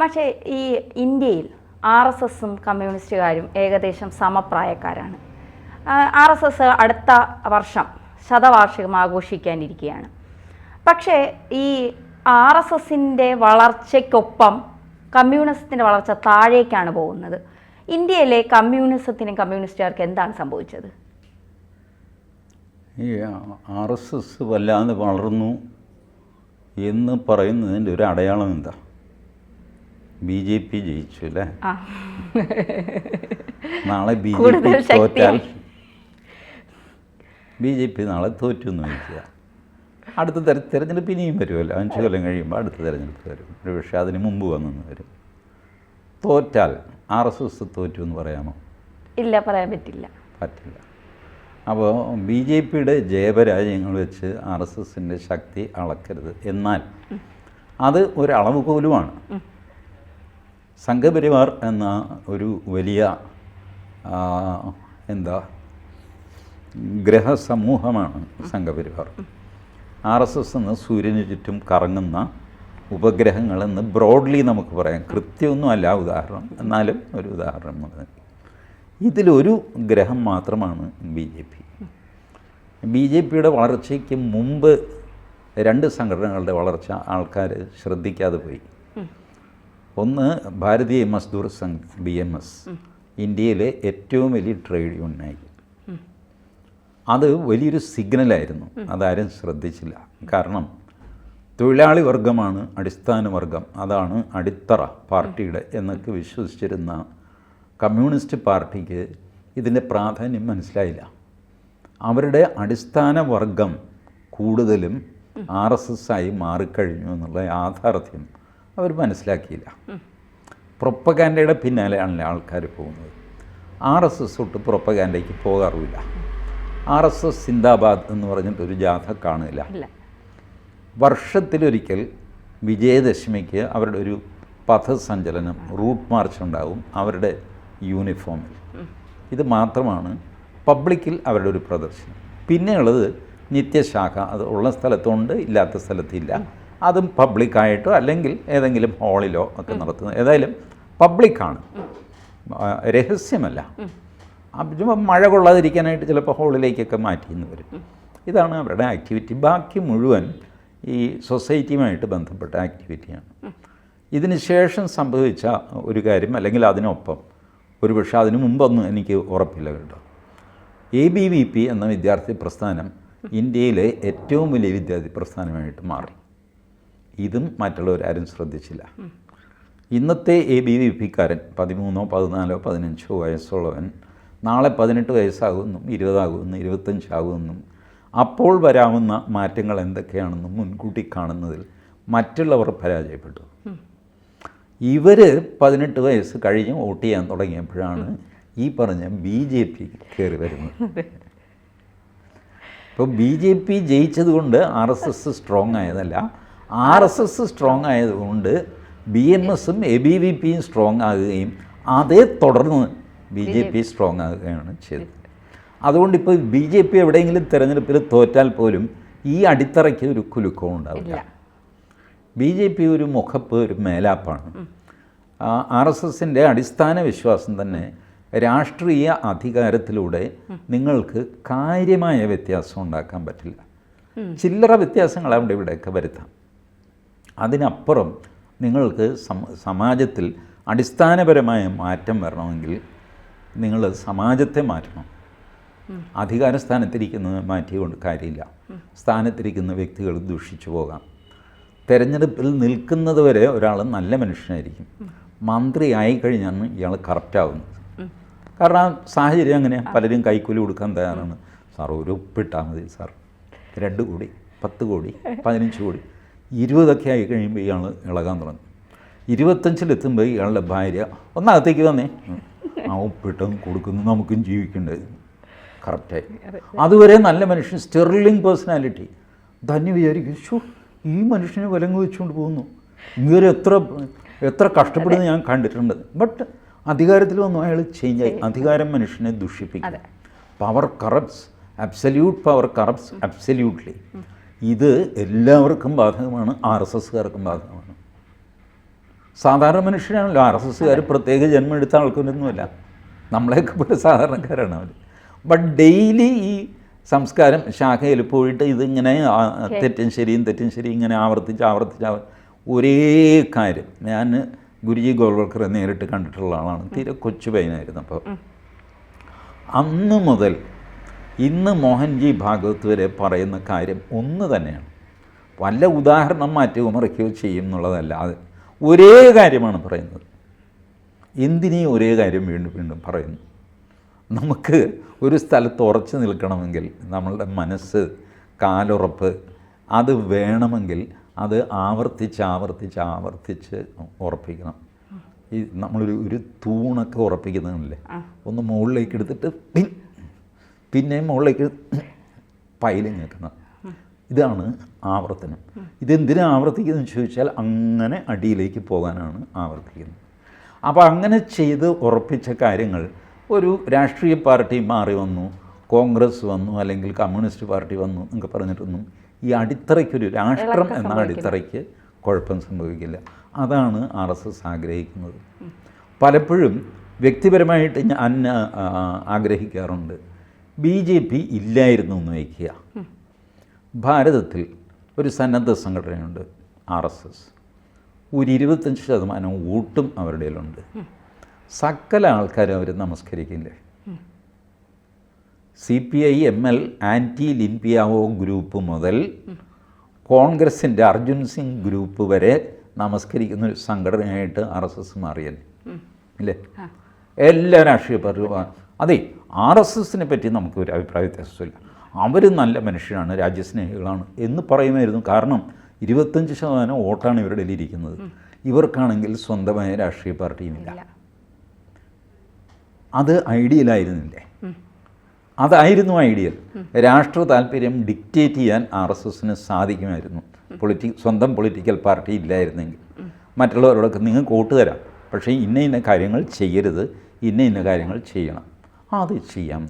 പക്ഷേ ഈ ഇന്ത്യയിൽ ആർ എസ് എസും കമ്മ്യൂണിസ്റ്റുകാരും ഏകദേശം സമപ്രായക്കാരാണ്. ആർ എസ് എസ് അടുത്ത വർഷം ശതവാർഷികം ആഘോഷിക്കാനിരിക്കുകയാണ്. പക്ഷേ ഈ ആർ എസ് എസിന്റെ വളർച്ചയ്ക്കൊപ്പം കമ്മ്യൂണിസത്തിന്റെ വളർച്ച താഴേക്കാണ് പോകുന്നത്. ഇന്ത്യയിലെ കമ്മ്യൂണിസത്തിനും കമ്മ്യൂണിസ്റ്റുകാർക്ക് എന്താണ് സംഭവിച്ചത്? ഈ ആർ എസ് എസ് വല്ലാതെ വളർന്നു എന്ന് പറയുന്നതിന്റെ ഒരു അടയാളം എന്താ? ബി ജെ പി ജയിച്ചു അല്ലേ? നാളെ ബി ജെ പി തോറ്റാൽ. ബി ജെ പി നാളെ തോറ്റു എന്ന് ചോദിക്കുക അടുത്ത തെര തെരഞ്ഞെടുപ്പ് ഇനിയും വരുമല്ലോ. അഞ്ച് കൊല്ലം കഴിയുമ്പോൾ അടുത്ത തെരഞ്ഞെടുപ്പ് വരും. ഒരു പക്ഷേ അതിന് മുമ്പ് വന്നെന്ന് വരും. തോറ്റാൽ ആർ എസ് എസ് തോറ്റു എന്ന് പറയാമോ? ഇല്ല പറയാൻ പറ്റില്ല. പറ്റില്ല. അപ്പോൾ ബി ജെ പിയുടെ ജയപരാജയങ്ങൾ വെച്ച് ആർ എസ് എസിന്റെ ശക്തി അളക്കരുത്. എന്നാൽ അത് ഒരളവ് പോലുമാണ് സംഘപരിവാർ എന്ന ഒരു വലിയ എന്താ ഗ്രഹസമൂഹമാണ് സംഘപരിവാർ. ആർ എസ് എസ് എന്ന് സൂര്യന് ചുറ്റും കറങ്ങുന്ന ഉപഗ്രഹങ്ങളെന്ന് ബ്രോഡ്ലി നമുക്ക് പറയാം. കൃത്യമൊന്നും അല്ല ഉദാഹരണം. എന്നാലും ഒരു ഉദാഹരണം ഇതിലൊരു ഗ്രഹം മാത്രമാണ് B J P. B J പിയുടെ വളർച്ചയ്ക്ക് മുമ്പ് രണ്ട് സംഘടനകളുടെ വളർച്ച ആൾക്കാർ ശ്രദ്ധിക്കാതെ പോയി. ഒന്ന് Bharatiya Mazdoor Sangh B M S. ഇന്ത്യയിലെ ഏറ്റവും വലിയ ട്രേഡ് യൂണിയനായി. അത് വലിയൊരു സിഗ്നലായിരുന്നു. അതാരും ശ്രദ്ധിച്ചില്ല. കാരണം തൊഴിലാളി വർഗമാണ് അടിസ്ഥാന വർഗം. അതാണ് അടിത്തറ പാർട്ടിയുടെ എന്നൊക്കെ വിശ്വസിച്ചിരുന്ന കമ്മ്യൂണിസ്റ്റ് പാർട്ടിക്ക് ഇതിന്റെ പ്രാധാന്യം മനസ്സിലായില്ല. അവരുടെ അടിസ്ഥാന വർഗം കൂടുതലും ആർ എസ് എസ് ആയി മാറിക്കഴിഞ്ഞു എന്നുള്ള യാഥാർത്ഥ്യം അവർ മനസ്സിലാക്കിയില്ല. പ്രൊപ്പഗാൻഡയുടെ പിന്നാലെയാണല്ലോ ആൾക്കാർ പോകുന്നത്. ആർ എസ് എസ് തൊട്ട് പ്രൊപ്പഗാൻഡയ്ക്ക് പോകാറുമില്ല. ആർ എസ് എസ് സിന്ദാബാദ് എന്ന് പറഞ്ഞിട്ട് ഒരു ജാഥ കാണില്ല വർഷത്തിലൊരിക്കൽ വിജയദശമിക്ക് അവരുടെ ഒരു പഥസഞ്ചലനം റൂട്ട് മാർച്ച് ഉണ്ടാവും അവരുടെ യൂണിഫോമിൽ. ഇത് മാത്രമാണ് പബ്ലിക്കിൽ അവരുടെ ഒരു പ്രദർശനം. പിന്നെയുള്ളത് നിത്യശാഖ. അത് ഉള്ള സ്ഥലത്തുണ്ട് ഇല്ലാത്ത സ്ഥലത്തില്ല. അതും പബ്ലിക്കായിട്ടോ അല്ലെങ്കിൽ ഏതെങ്കിലും ഹാളിലോ ഒക്കെ നടത്തുന്നത് ഏതായാലും പബ്ലിക്കാണ്. രഹസ്യമല്ല. അപ്പം മഴ കൊള്ളാതിരിക്കാനായിട്ട് ചിലപ്പോൾ ഹാളിലേക്കൊക്കെ മാറ്റിയെന്ന് വരും. ഇതാണ് അവരുടെ ആക്ടിവിറ്റി. ബാക്കി മുഴുവൻ ഈ സൊസൈറ്റിയുമായിട്ട് ബന്ധപ്പെട്ട ആക്ടിവിറ്റിയാണ്. ഇതിന് ശേഷം സംഭവിച്ച ഒരു കാര്യം അല്ലെങ്കിൽ അതിനൊപ്പം ഒരു പക്ഷേ അതിനു മുമ്പൊന്നും എനിക്ക് ഉറപ്പില്ല കേട്ടോ. എ ബി വി പി എന്ന വിദ്യാർത്ഥി പ്രസ്ഥാനം ഇന്ത്യയിലെ ഏറ്റവും വലിയ വിദ്യാർത്ഥി പ്രസ്ഥാനമായിട്ട് മാറി. ഇതും മറ്റുള്ളവരാരും ശ്രദ്ധിച്ചില്ല. ഇന്നത്തെ എ ബി വി പിക്കാരൻ പതിമൂന്നോ പതിനാലോ പതിനഞ്ചോ വയസ്സുള്ളവൻ നാളെ പതിനെട്ട് വയസ്സാകുമെന്നും ഇരുപതാകുമെന്നും ഇരുപത്തഞ്ചാകുമെന്നും അപ്പോൾ വരാവുന്ന മാറ്റങ്ങൾ എന്തൊക്കെയാണെന്നും മുൻകൂട്ടി കാണുന്നതിൽ മറ്റുള്ളവർ പരാജയപ്പെട്ടു. ഇവർ പതിനെട്ട് വയസ്സ് കഴിഞ്ഞ് വോട്ട് ചെയ്യാൻ തുടങ്ങിയപ്പോഴാണ് ഈ പറഞ്ഞ ബി ജെ പി കയറി വരുന്നത്. ഇപ്പോൾ ബി ജെ പി ജയിച്ചത് കൊണ്ട് ആർ എസ് എസ് സ്ട്രോങ് ആയതല്ല ആർ എസ് എസ് സ്ട്രോങ് ആയതുകൊണ്ട് ബി എം എസും എ ബി വി പിയും സ്ട്രോങ് ആകുകയും അതേ തുടർന്ന് ബി ജെ പി സ്ട്രോങ് ആകുകയാണ് ചെയ്തത്. അതുകൊണ്ട് ഇപ്പോൾ ബി ജെ പി എവിടെയെങ്കിലും തിരഞ്ഞെടുപ്പിൽ തോറ്റാൽ പോലും ഈ അടിത്തറയ്ക്ക് ഒരു കുലുക്കവും ഉണ്ടാവില്ല. ബി ജെ പി ഒരു മുഖപ്പ് ഒരു മേലാപ്പാണ്. ആർ എസ് എസിന്റെ അടിസ്ഥാന വിശ്വാസം തന്നെ രാഷ്ട്രീയ അധികാരത്തിലൂടെ നിങ്ങൾക്ക് കാര്യമായ വ്യത്യാസം ഉണ്ടാക്കാൻ പറ്റില്ല. ചില്ലറ വ്യത്യാസങ്ങൾ അവിടെ ഇവിടെയൊക്കെ വരുത്താം. അതിനപ്പുറം നിങ്ങൾക്ക് സമാജത്തിൽ അടിസ്ഥാനപരമായ മാറ്റം വരണമെങ്കിൽ നിങ്ങൾ സമാജത്തെ മാറ്റണം. അധികാര സ്ഥാനത്തിരിക്കുന്നത് മാറ്റിക്കൊണ്ട് കാര്യമില്ല. സ്ഥാനത്തിരിക്കുന്ന വ്യക്തികൾ ദൂഷിച്ചു പോകാം. തെരഞ്ഞെടുപ്പിൽ നിൽക്കുന്നത് വരെ ഒരാൾ നല്ല മനുഷ്യനായിരിക്കും. മന്ത്രി ആയിക്കഴിഞ്ഞാണ് ഇയാൾ കറക്റ്റാവുന്നത് കാരണം ആ സാഹചര്യം അങ്ങനെയാണ് പലരും കൈക്കൂലി കൊടുക്കാൻ തയ്യാറാണ്. സാർ ഒരു ഉപ്പിട്ടാൽ മതി സാർ. രണ്ട് കോടി പത്ത് കോടി പതിനഞ്ച് കോടി. ഇരുപതൊക്കെ ആയി കഴിയുമ്പോൾ ഇയാൾ ഇളകാൻ തുടങ്ങി. ഇരുപത്തഞ്ചിലെത്തുമ്പോൾ ഇയാളുടെ ഭാര്യ ഒന്നകത്തേക്ക് വന്നേ. ആ ഉപ്പിട്ടും കൊടുക്കുന്നു. നമുക്കും ജീവിക്കേണ്ടത് കറക്റ്റായി അതുവരെ നല്ല മനുഷ്യൻ സ്റ്റെർലിംഗ് പേഴ്സണാലിറ്റി. ധന്യ വിചാരിക്കും ഷോ ഈ മനുഷ്യനെ വിലങ്ങ് വെച്ചുകൊണ്ട് പോകുന്നു. ഇങ്ങനെ എത്ര എത്ര കഷ്ടപ്പെടുന്നു ഞാൻ കണ്ടിട്ടുണ്ട്. ബട്ട് അധികാരത്തിൽ വന്നു അയാൾ ചേഞ്ച് ആയി. അധികാരം മനുഷ്യനെ ദുഷിപ്പിക്കും. Power corrupts absolute power corrupts absolutely ഇത് എല്ലാവർക്കും ബാധകമാണ് ആർ എസ് എസ്സുകാർക്കും ബാധകമാണ്. സാധാരണ മനുഷ്യരാണല്ലോ ആർ എസ് എസ്സുകാർ പ്രത്യേക ജന്മം എടുത്ത ആൾക്കൊന്നുമല്ല നമ്മളെയൊക്കെ പോലെ സാധാരണക്കാരാണ് അവർ ബട്ട് ഡെയിലി ഈ സംസ്കാരം ശാഖയിൽ പോയിട്ട് ഇതിങ്ങനെ തെറ്റും ശരിയും തെറ്റും ശരിയും ഇങ്ങനെ ആവർത്തിച്ച് ആവർത്തിച്ച് ആവർ ഒരേ കാര്യം. ഞാൻ ഗുരുജി ഗോൾവൽക്കറെ നേരിട്ട് കണ്ടിട്ടുള്ള ആളാണ്. തീരെ കൊച്ചു പയ്യനായിരുന്നു അപ്പോൾ. അന്ന് മുതൽ ഇന്ന് മോഹൻജി ഭാഗവത് വരെ പറയുന്ന കാര്യം ഒന്ന് തന്നെയാണ്. വല്ല ഉദാഹരണം മാറ്റുകയോ മറിക്കുകയോ ചെയ്യും എന്നുള്ളതല്ല. അത് ഒരേ കാര്യമാണ് പറയുന്നത്. എന്തിനീ ഒരേ കാര്യം വീണ്ടും വീണ്ടും പറയുന്നു? നമുക്ക് ഒരു സ്ഥലത്ത് ഉറച്ചു നിൽക്കണമെങ്കിൽ നമ്മളുടെ മനസ്സ് കാലുറപ്പ് അത് വേണമെങ്കിൽ അത് ആവർത്തിച്ച് ആവർത്തിച്ച് ആവർത്തിച്ച് ഉറപ്പിക്കണം. ഈ നമ്മളൊരു ഒരു തൂണൊക്കെ ഉറപ്പിക്കുന്നതല്ലേ? ഒന്ന് മുകളിലേക്ക് എടുത്തിട്ട് പിൻ പിന്നെ മുകളിലേക്ക് പൈലിങ് വെക്കണം ഇതാണ് ആവർത്തനം. ഇതെന്തിനാ ആവർത്തിക്കുന്നതെന്ന് ചോദിച്ചാൽ അങ്ങനെ അടിയിലേക്ക് പോകാനാണ് ആവർത്തിക്കുന്നത്. അപ്പോൾ അങ്ങനെ ചെയ്ത് ഉറപ്പിച്ച കാര്യങ്ങൾ ഒരു രാഷ്ട്രീയ പാർട്ടി മാറി വന്നു കോൺഗ്രസ് വന്നു അല്ലെങ്കിൽ കമ്മ്യൂണിസ്റ്റ് പാർട്ടി വന്നു എന്നൊക്കെ പറഞ്ഞിട്ടൊന്നും ഈ അടിത്തറയ്ക്കൊരു രാഷ്ട്രം എന്ന അടിത്തറയ്ക്ക് കുഴപ്പം സംഭവിക്കില്ല. അതാണ് ആർ എസ് എസ് ആഗ്രഹിക്കുന്നത്. പലപ്പോഴും വ്യക്തിപരമായിട്ട് ഞാൻ ആഗ്രഹിക്കാറുണ്ട്. ബി ജെ പി ഇല്ലായിരുന്നു എന്ന് വയ്ക്കുക. ഭാരതത്തിൽ ഒരു സന്നദ്ധ സംഘടനയുണ്ട് ആർ എസ് എസ്. ഒരു ഇരുപത്തഞ്ച് ശതമാനം വോട്ടും അവരുടെ കയ്യിലുണ്ട്. സകല ആൾക്കാരും അവർ നമസ്കരിക്കില്ലേ? C P I M L anti Lin Biao group മുതൽ കോൺഗ്രസിന്റെ അർജുൻ സിംഗ് ഗ്രൂപ്പ് വരെ നമസ്കരിക്കുന്ന ഒരു സംഘടനയായിട്ട് ആർ എസ് എസ് മാറിയല്ലേ? ഇല്ലേ? എല്ലാ രാഷ്ട്രീയ പാർട്ടിയും അതെ ആർ എസ് എസിനെ പറ്റി നമുക്ക് ഒരു അഭിപ്രായ വ്യത്യാസമില്ല. അവർ നല്ല മനുഷ്യരാണ് രാജ്യസ്നേഹികളാണ് എന്ന് പറയുമായിരുന്നു. കാരണം ഇരുപത്തഞ്ച് ശതമാനം വോട്ടാണ് ഇവരുടെ ഇരിക്കുന്നത് ഇവർക്കാണെങ്കിൽ സ്വന്തമായ രാഷ്ട്രീയ പാർട്ടിയുമില്ല. ഇല്ല. അത് ഐഡിയലായിരുന്നില്ലേ അതായിരുന്നു ഐഡിയൽ. രാഷ്ട്ര താല്പര്യം ഡിക്റ്റേറ്റ് ചെയ്യാൻ ആർ എസ് എസിന് സാധിക്കുമായിരുന്നു. പൊളിറ്റി സ്വന്തം പൊളിറ്റിക്കൽ പാർട്ടി ഇല്ലായിരുന്നെങ്കിൽ. മറ്റുള്ളവരോടൊക്കെ നിങ്ങൾക്ക് വോട്ട് തരാം. പക്ഷേ ഇന്ന ഇന്ന കാര്യങ്ങൾ ചെയ്യരുത്. ഇന്ന ഇന്ന കാര്യങ്ങൾ ചെയ്യണം. അത് ചെയ്യാം.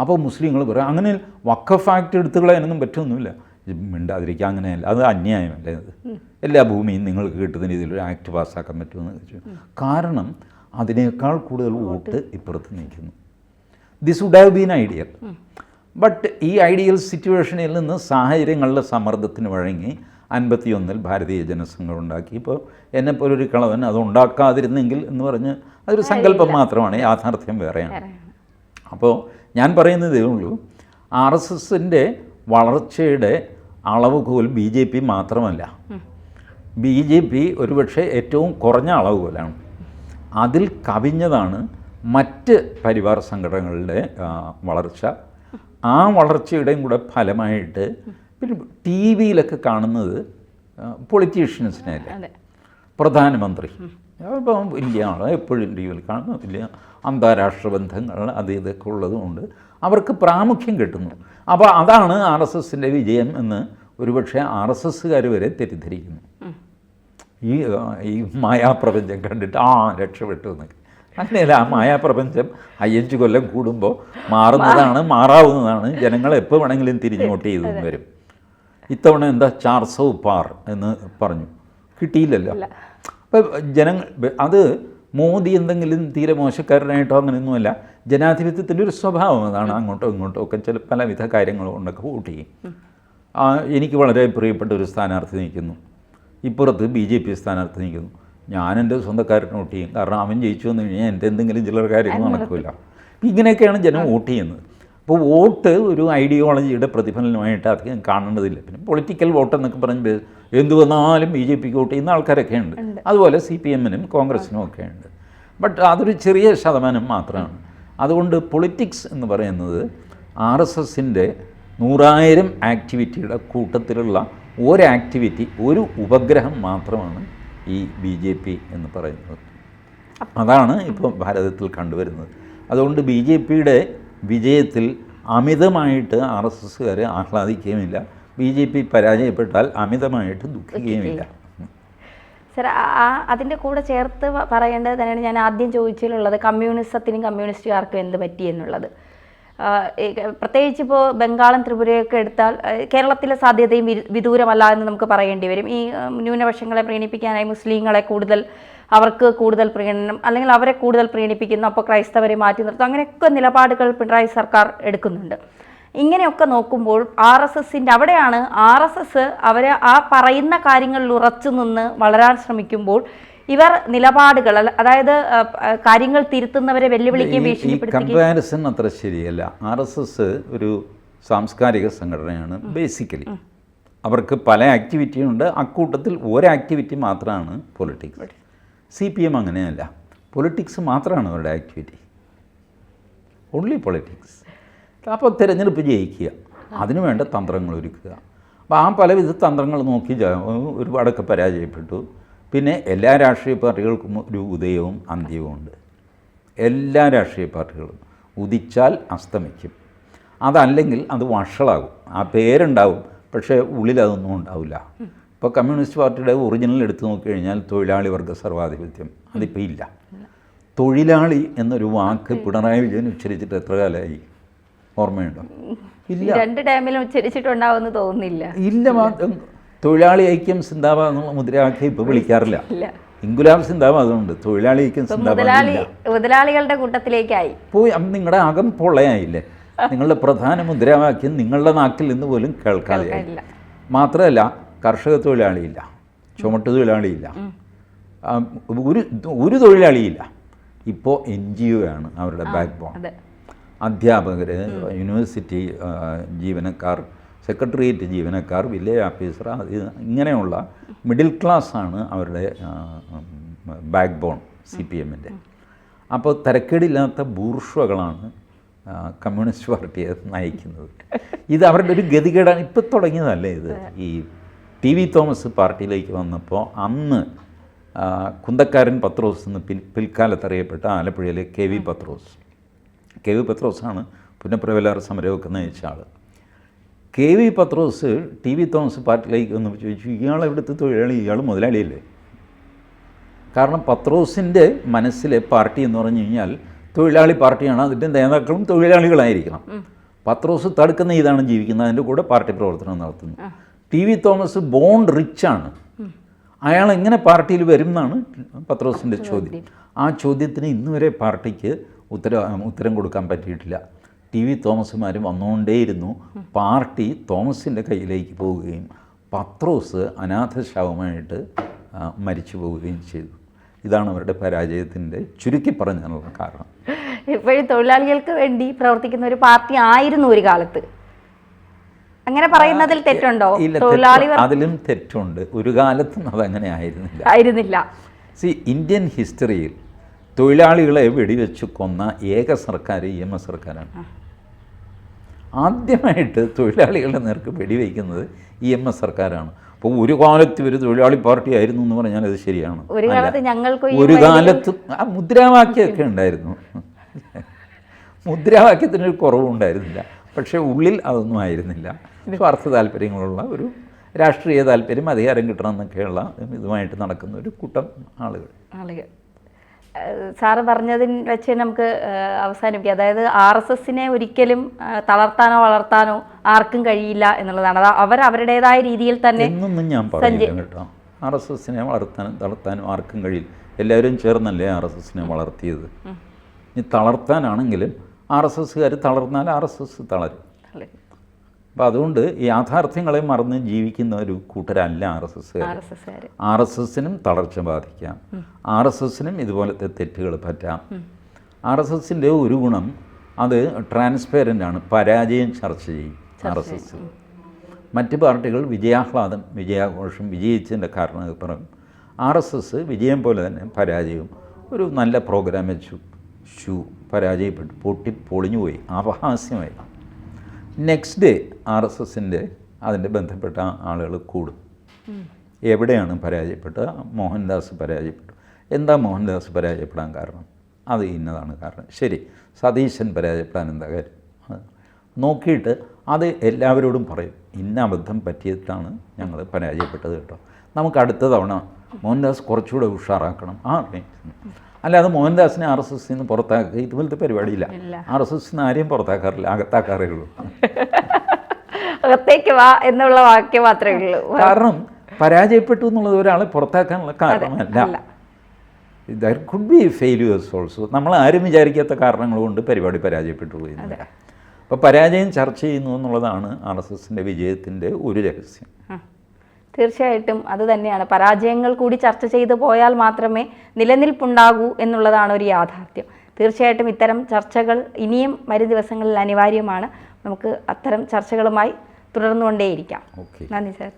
അപ്പോൾ മുസ്ലിങ്ങൾ പറയും അങ്ങനെ വക്കഫ് ആക്ട് എടുത്തു കളയാനൊന്നും പറ്റൊന്നുമില്ല. മിണ്ടാതിരിക്കുക അങ്ങനെയല്ല അത് അന്യായമല്ലേ അത്? എല്ലാ ഭൂമിയും നിങ്ങൾക്ക് കിട്ടുന്ന രീതിയിൽ ഒരു ആക്ട് പാസ്സാക്കാൻ പറ്റുമെന്ന് ചോദിച്ചു കാരണം അതിനേക്കാൾ കൂടുതൽ വോട്ട് ഇപ്പുറത്ത് നിൽക്കുന്നു. This would have been ideal but ഈ ഐഡിയൽ സിറ്റുവേഷനിൽ നിന്ന് സാഹചര്യങ്ങളുടെ സമ്മർദ്ദത്തിന് വഴങ്ങി അൻപത്തിയൊന്നിൽ ഭാരതീയ ജനസംഘം ഉണ്ടാക്കി. ഇപ്പോൾ എന്നെപ്പോലൊരു കളവൻ അത് ഉണ്ടാക്കാതിരുന്നെങ്കിൽ എന്ന് പറഞ്ഞ് അതൊരു സങ്കല്പം മാത്രമാണ് യാഥാർത്ഥ്യം വേറെയാണ്. അപ്പോൾ ഞാൻ പറയുന്നതേ ഉള്ളൂ ആർ എസ് എസിന്റെ വളർച്ചയുടെ അളവുകോൽ ബി ജെ പി മാത്രമല്ല. ബി ജെ പി ഒരുപക്ഷെ ഏറ്റവും കുറഞ്ഞ അളവുകോലാണ്. അതിൽ കവിഞ്ഞതാണ് മറ്റ് പരിവാർ സംഘടനകളുടെ വളർച്ച. ആ വളർച്ചയുടെയും കൂടെ ഫലമായിട്ട് പിന്നെ ടി വിയിലൊക്കെ കാണുന്നത് പൊളിറ്റീഷ്യൻസിനെയല്ലേ അതെ. പ്രധാനമന്ത്രി. അപ്പം വലിയ ആളാണ് എപ്പോഴും ടി വിയിൽ കാണുന്നു. വലിയ അന്താരാഷ്ട്ര ബന്ധങ്ങൾ അത് ഇതൊക്കെ ഉള്ളതുകൊണ്ട് അവർക്ക് പ്രാമുഖ്യം കിട്ടുന്നു. അപ്പോൾ അതാണ് ആർ എസ് എസിന്റെ വിജയം എന്ന് ഒരുപക്ഷെ ആർ എസ് എസ്സുകാർ വരെ തെറ്റിദ്ധരിക്കുന്നു. ഈ ഈ മായാപ്രപഞ്ചം കണ്ടിട്ട് ആ രക്ഷപ്പെട്ടു എന്നൊക്കെ. അങ്ങനെയല്ല ആ മായാപ്രപഞ്ചം അയ്യഞ്ച് കൊല്ലം കൂടുമ്പോൾ മാറുന്നതാണ് മാറാവുന്നതാണ്. ജനങ്ങൾ എപ്പോൾ വേണമെങ്കിലും തിരിഞ്ഞോട്ട് ചെയ്തു വരും. ഇത്തവണ എന്താ ചാർസോ പാർ എന്ന് പറഞ്ഞു. കിട്ടിയില്ലല്ലോ. അപ്പം ജനങ്ങൾ അത് മോദി എന്തെങ്കിലും തീരെ മോശക്കാരനായിട്ടോ അങ്ങനെയൊന്നുമല്ല ജനാധിപത്യത്തിന്റെ ഒരു സ്വഭാവം അതാണ് അങ്ങോട്ടോ ഇങ്ങോട്ടോ ഒക്കെ ചില പലവിധ കാര്യങ്ങൾ കൊണ്ടൊക്കെ വോട്ട് ചെയ്യും. ആ, എനിക്ക് വളരെ പ്രിയപ്പെട്ട ഒരു സ്ഥാനാർത്ഥി നിൽക്കുന്നു. ഇപ്പുറത്ത് ബി ജെ പി സ്ഥാനാർത്ഥി നിൽക്കുന്നു. ഞാൻ എന്റെ സ്വന്തക്കാരനെ വോട്ട് ചെയ്യും. കാരണം അവൻ ജയിച്ചു വന്നു കഴിഞ്ഞാൽ എന്റെ എന്തെങ്കിലും ചിലർ കാര്യങ്ങൾ നടക്കില്ല. അപ്പം ഇങ്ങനെയൊക്കെയാണ് ജനം വോട്ട് ചെയ്യുന്നത്. അപ്പോൾ വോട്ട് ഒരു ഐഡിയോളജിയുടെ പ്രതിഫലനമായിട്ട് അധികം കാണേണ്ടതില്ല. പിന്നെ പൊളിറ്റിക്കൽ വോട്ട് എന്നൊക്കെ പറഞ്ഞ് എന്ത് വന്നാലും ബി ജെ പിക്ക് വോട്ട് ചെയ്യുന്ന ആൾക്കാരൊക്കെ ഉണ്ട്. അതുപോലെ സി പി എമ്മിനും കോൺഗ്രസിനും ഒക്കെ ഉണ്ട് ബട്ട് അതൊരു ചെറിയ ശതമാനം മാത്രമാണ്. അതുകൊണ്ട് പൊളിറ്റിക്സ് എന്ന് പറയുന്നത് ആർ എസ് എസിന്റെ നൂറായിരം ആക്ടിവിറ്റിയുടെ കൂട്ടത്തിലുള്ള ഒരു ആക്ടിവിറ്റി ഒരു ഉപഗ്രഹം മാത്രമാണ് ഈ ബി ജെ പി എന്ന് പറയുന്നത്. അതാണ് ഇപ്പോൾ ഭാരതത്തിൽ കണ്ടുവരുന്നത്. അതുകൊണ്ട് ബി ജെ പിയുടെ വിജയത്തിൽ അമിതമായിട്ട് ആർ എസ് എസ്സുകാർ ആഹ്ലാദിക്കുകയുമില്ല. ബി ജെ പി പരാജയപ്പെട്ടാൽ അമിതമായിട്ട് ദുഃഖിക്കുകയുമില്ല സർ ആ അതിന്റെ കൂടെ ചേർത്ത് പറയേണ്ടത് തന്നെയാണ് ഞാൻ ആദ്യം ചോദിച്ചിട്ടുള്ളത് കമ്മ്യൂണിസത്തിനും കമ്മ്യൂണിസ്റ്റുകാർക്കും എന്ത് പറ്റി എന്നുള്ളത്. പ്രത്യേകിച്ച് ഇപ്പോൾ ബംഗാളും ത്രിപുരയൊക്കെ എടുത്താൽ കേരളത്തിലെ സാധ്യതയും വിദൂരമല്ല എന്ന് നമുക്ക് പറയേണ്ടി വരും. ഈ ന്യൂനപക്ഷങ്ങളെ പ്രീണിപ്പിക്കാനായി മുസ്ലിങ്ങളെ കൂടുതൽ അവർക്ക് കൂടുതൽ പ്രീണനം അല്ലെങ്കിൽ അവരെ കൂടുതൽ പ്രീണിപ്പിക്കുന്നു അപ്പോൾ ക്രൈസ്തവരെ മാറ്റി നിർത്തും അങ്ങനെയൊക്കെ നിലപാടുകൾ പിണറായി സർക്കാർ എടുക്കുന്നുണ്ട്. ഇങ്ങനെയൊക്കെ നോക്കുമ്പോൾ ആർ എസ് എസിന്റെ അവിടെയാണ് ആർ എസ് എസ് അവർ ആ പറയുന്ന കാര്യങ്ങളിൽ ഉറച്ചു നിന്ന് വളരാൻ ശ്രമിക്കുമ്പോൾ ഇവർ നിലപാടുകൾ അതായത് കാര്യങ്ങൾ തിരുത്തുന്നവരെ വെല്ലുവിളിക്കുകയും ഈ അത്ര ശരിയല്ല. ആർ എസ് എസ് ഒരു സാംസ്കാരിക സംഘടനയാണ് ബേസിക്കലി അവർക്ക് പല ആക്ടിവിറ്റിയും ഉണ്ട് അക്കൂട്ടത്തിൽ ഒരു ആക്ടിവിറ്റി മാത്രമാണ് പൊളിറ്റിക്സ് സി പി എം അങ്ങനെയല്ല. പൊളിറ്റിക്സ് മാത്രമാണ് അവരുടെ ആക്ടിവിറ്റി ഓൺലി പൊളിറ്റിക്സ് അപ്പോൾ തിരഞ്ഞെടുപ്പ് ജയിക്കുക. അതിനു വേണ്ട തന്ത്രങ്ങൾ ഒരുക്കുക. അപ്പോൾ ആ പലവിധ തന്ത്രങ്ങൾ നോക്കി ഒരുപാടൊക്കെ പരാജയപ്പെട്ടു. പിന്നെ എല്ലാ രാഷ്ട്രീയ പാർട്ടികൾക്കും ഒരു ഉദയവും അന്ത്യവും ഉണ്ട്. എല്ലാ രാഷ്ട്രീയ പാർട്ടികളും ഉദിച്ചാൽ അസ്തമിക്കും. അതല്ലെങ്കിൽ അത് വഷളാകും. ആ പേരുണ്ടാവും പക്ഷേ ഉള്ളിൽ അതൊന്നും ഉണ്ടാവില്ല. ഇപ്പോൾ കമ്മ്യൂണിസ്റ്റ് പാർട്ടിയുടെ ഒറിജിനൽ എടുത്തു നോക്കിക്കഴിഞ്ഞാൽ തൊഴിലാളി വർഗ സർവാധിപത്യം അതിപ്പോൾ ഇല്ല. തൊഴിലാളി എന്നൊരു വാക്ക് പിണറായി വിജയൻ ഉച്ചരിച്ചിട്ട് എത്ര കാലമായി? ഓർമ്മയുണ്ടോ? ഇല്ല. രണ്ട് ടൈമിലും ഉച്ചരിച്ചിട്ടുണ്ടാവുമെന്ന് തോന്നുന്നില്ല. ഇല്ല തൊഴിലാളി ഐക്യം സിന്താബാദ് എന്നുള്ള മുദ്രാവാക്യം ഇപ്പോൾ വിളിക്കാറില്ല. ഇല്ല. സിന്താബ് അതുകൊണ്ട് ഉണ്ട് തൊഴിലാളി ഐക്യം ഇപ്പൊ സിന്താബാദ് മുതലാളി മുതലാളികളുടെ കൂട്ടത്തിലേക്കായി. പോയി നിങ്ങളുടെ അകം പൊള്ളയായില്ലേ? നിങ്ങളുടെ പ്രധാന മുദ്രാവാക്യം നിങ്ങളുടെ നാക്കിൽ നിന്ന് പോലും കേൾക്കാതെ. മാത്രമല്ല കർഷക തൊഴിലാളിയില്ല ചുമട്ട് തൊഴിലാളിയില്ല ഒരു ഒരു തൊഴിലാളിയില്ല. ഇപ്പോൾ എൻ ജി ഒ ആണ് അവരുടെ ബാക്ക് ബോൺ അധ്യാപകർ യൂണിവേഴ്സിറ്റി ജീവനക്കാർ സെക്രട്ടേറിയറ്റ് ജീവനക്കാർ വില്ലേജ് ഓഫീസർ ഇങ്ങനെയുള്ള മിഡിൽ ക്ലാസ് ആണ് അവരുടെ ബാക്ക് ബോൺ സി പി എമ്മിന്റെ. അപ്പോൾ തരക്കേടില്ലാത്ത ബൂർഷകളാണ് കമ്മ്യൂണിസ്റ്റ് പാർട്ടിയെ നയിക്കുന്നത്. ഇത് അവരുടെ ഒരു ഗതികേടാണ്. ഇപ്പോൾ തുടങ്ങിയതല്ലേ ഇത്? ഈ ടി വി തോമസ് പാർട്ടിയിലേക്ക് വന്നപ്പോൾ അന്ന് കുന്തക്കാരൻ പത്രോസ് എന്ന് പിൽ പിൽക്കാലത്ത് അറിയപ്പെട്ട ആലപ്പുഴയിലെ K V Pathrose. K V പത്രോസാണ് പുനഃപ്രവലാർ സമരമൊക്കെ നയിച്ച ആൾ K V Pathrose T V Thomas പാർട്ടിയിലേക്ക് ഒന്ന് ചോദിച്ചു ഇയാൾ എവിടുത്തെ തൊഴിലാളി? ഇയാൾ മുതലാളിയല്ലേ? കാരണം പത്രോസിന്റെ മനസ്സിലെ പാർട്ടി എന്ന് പറഞ്ഞു കഴിഞ്ഞാൽ തൊഴിലാളി പാർട്ടിയാണ്. അതിന്റെ നേതാക്കളും തൊഴിലാളികളായിരിക്കണം. പത്രോസ് തടുക്കുന്ന ഇതാണ് ജീവിക്കുന്നത്. അതിന്റെ കൂടെ പാർട്ടി പ്രവർത്തനം നടത്തുന്നു. ടി വി തോമസ് ബോൺ റിച്ചാണ്. അയാൾ എങ്ങനെ പാർട്ടിയിൽ വരും എന്നാണ് പത്രോസിന്റെ ചോദ്യം. ആ ചോദ്യത്തിന് ഇന്നുവരെ പാർട്ടിക്ക് ഉത്തര ഉത്തരം കൊടുക്കാൻ പറ്റിയിട്ടില്ല. ടി വി തോമസുമാർ വന്നുകൊണ്ടേയിരുന്നു. പാർട്ടി തോമസിന്റെ കയ്യിലേക്ക് പോവുകയും പത്രോസ് അനാഥശാവമായിട്ട് മരിച്ചു പോവുകയും ചെയ്തു. ഇതാണ് അവരുടെ പരാജയത്തിന്റെ ചുരുക്കി പറഞ്ഞാലുള്ള കാരണം. ഇപ്പോഴും തൊഴിലാളികൾക്ക് വേണ്ടി പ്രവർത്തിക്കുന്ന ഒരു പാർട്ടി ആയിരുന്നു ഒരു കാലത്ത്. അങ്ങനെ പറയുന്നതിൽ തെറ്റുണ്ടോ? തൊഴിലാളി അതിലും തെറ്റുണ്ട്. ഒരു കാലത്തും അതങ്ങനെ ആയിരുന്നില്ല. ആയിരുന്നില്ല. സി ഇന്ത്യൻ ഹിസ്റ്ററിയിൽ തൊഴിലാളികളെ വെടിവെച്ച് കൊന്ന ഏക സർക്കാർ ഇ എം എസ് സർക്കാരാണ്. ആദ്യമായിട്ട് തൊഴിലാളികളുടെ നേർക്ക് വെടിവെക്കുന്നത് ഇ എം എസ് സർക്കാരാണ്. അപ്പോൾ ഒരു കാലത്ത് ഒരു തൊഴിലാളി പാർട്ടി ആയിരുന്നു എന്ന് പറഞ്ഞാൽ അത് ശരിയാണ്. ഒരു കാലത്ത് ഒരു ആ മുദ്രാവാക്യമൊക്കെ ഉണ്ടായിരുന്നു. മുദ്രാവാക്യത്തിന് മുദ്രാവാക്യത്തിനൊരു കുറവുണ്ടായിരുന്നില്ല പക്ഷേ ഉള്ളിൽ അതൊന്നും ആയിരുന്നില്ല. സ്വാർത്ഥ താല്പര്യങ്ങളുള്ള ഒരു രാഷ്ട്രീയ താല്പര്യം അധികാരം കിട്ടണം എന്നൊക്കെയുള്ള ഇതുമായിട്ട് നടക്കുന്ന ഒരു കൂട്ടം ആളുകൾ. ആളുകൾ. സാറ് പറഞ്ഞതിന് വെച്ച് നമുക്ക് അവസാനിപ്പിക്കാം. അതായത് ആർ എസ് എസിനെ ഒരിക്കലും തളർത്താനോ വളർത്താനോ ആർക്കും കഴിയില്ല എന്നുള്ളതാണ്. അത് അവർ അവരുടേതായ രീതിയിൽ തന്നെ ഞാൻ കേട്ടോ. ആർ എസ് എസിനെ വളർത്താനും തളർത്താനും ആർക്കും കഴിയില്ല. എല്ലാവരും ചേർന്നല്ലേ ആർ എസ് എസിനെ വളർത്തിയത്? ഇനി തളർത്താനാണെങ്കിലും ആർ എസ് എസ്സുകാർ തളർന്നാൽ ആർ എസ് എസ് തളരും. അപ്പോൾ അതുകൊണ്ട് യാഥാർത്ഥ്യങ്ങളെ മറന്ന് ജീവിക്കുന്ന ഒരു കൂട്ടരല്ല R S S R S എസിനും തളർച്ച ബാധിക്കാം. ആർ എസ് എസിനും ഇതുപോലത്തെ തെറ്റുകൾ പറ്റാം. ആർ എസ് എസിന്റെ ഒരു ഗുണം അത് ട്രാൻസ്പെറന്റ് ആണ് പരാജയം ചർച്ച ചെയ്യും ആർ എസ് എസ്. മറ്റ് പാർട്ടികൾ വിജയാഹ്ലാദം വിജയാഘോഷം വിജയിച്ചതിന്റെ കാരണം പറയും. ആർ എസ് എസ് വിജയം പോലെ തന്നെ പരാജയവും. ഒരു നല്ല പ്രോഗ്രാം വെച്ചു ഷൂ പരാജയപ്പെട്ടു പൊട്ടി പൊളിഞ്ഞുപോയി അപഹാസ്യമായി. നെക്സ്റ്റ് ഡേ ആർ എസ് എസിന്റെ അതിന്റെ ബന്ധപ്പെട്ട ആളുകൾ കൂടും. എവിടെയാണ് പരാജയപ്പെട്ടത് മോഹൻദാസ് പരാജയപ്പെട്ടു. എന്താ മോഹൻദാസ് പരാജയപ്പെടാൻ കാരണം? അത് ഇന്നതാണ് കാരണം. ശരി സതീശൻ പരാജയപ്പെടാൻ എന്താ കാര്യം? നോക്കിയിട്ട് അത് എല്ലാവരോടും പറയും. ഇന്ന അബദ്ധം പറ്റിയിട്ടാണ് ഞങ്ങൾ പരാജയപ്പെട്ടത് കേട്ടോ. നമുക്ക് അടുത്ത തവണ മോഹൻദാസ് കുറച്ചുകൂടെ ഉഷാറാക്കണം. ആ അല്ലാതെ മോഹൻദാസിനെ ആർ എസ് എസ് നിന്ന് പുറത്താക്കുക ഇതുപോലത്തെ പരിപാടിയില്ല. ആർ എസ് എസ് ആരെയും പുറത്താക്കാറില്ല അകത്താക്കാറേ ഉള്ളൂ. അകത്തേക്ക് വാ എന്നുള്ള വാക്യം മാത്രമേ ഉള്ളൂ. കാരണം പരാജയപ്പെട്ടു എന്നുള്ളത് ഒരാളെ പുറത്താക്കാനുള്ള കാരണമല്ല. There could be failures also നമ്മൾ ആരും വിചാരിക്കാത്ത കാരണങ്ങൾ കൊണ്ട് പരിപാടി പരാജയപ്പെട്ടു പോയി അപ്പോൾ പരാജയം ചർച്ച ചെയ്യുന്നു എന്നുള്ളതാണ് ആർ എസ് എസിന്റെ വിജയത്തിന്റെ ഒരു രഹസ്യം. തീർച്ചയായിട്ടും അത് തന്നെയാണ്. പരാജയങ്ങൾ കൂടി ചർച്ച ചെയ്തു പോയാൽ മാത്രമേ നിലനിൽപ്പുണ്ടാകൂ എന്നുള്ളതാണ് ഒരു യാഥാർത്ഥ്യം. തീർച്ചയായിട്ടും ഇത്തരം ചർച്ചകൾ ഇനിയും വരും ദിവസങ്ങളിൽ അനിവാര്യമാണ്. നമുക്ക് അത്തരം ചർച്ചകളുമായി തുടർന്നുകൊണ്ടേയിരിക്കാം. നന്ദി സാർ.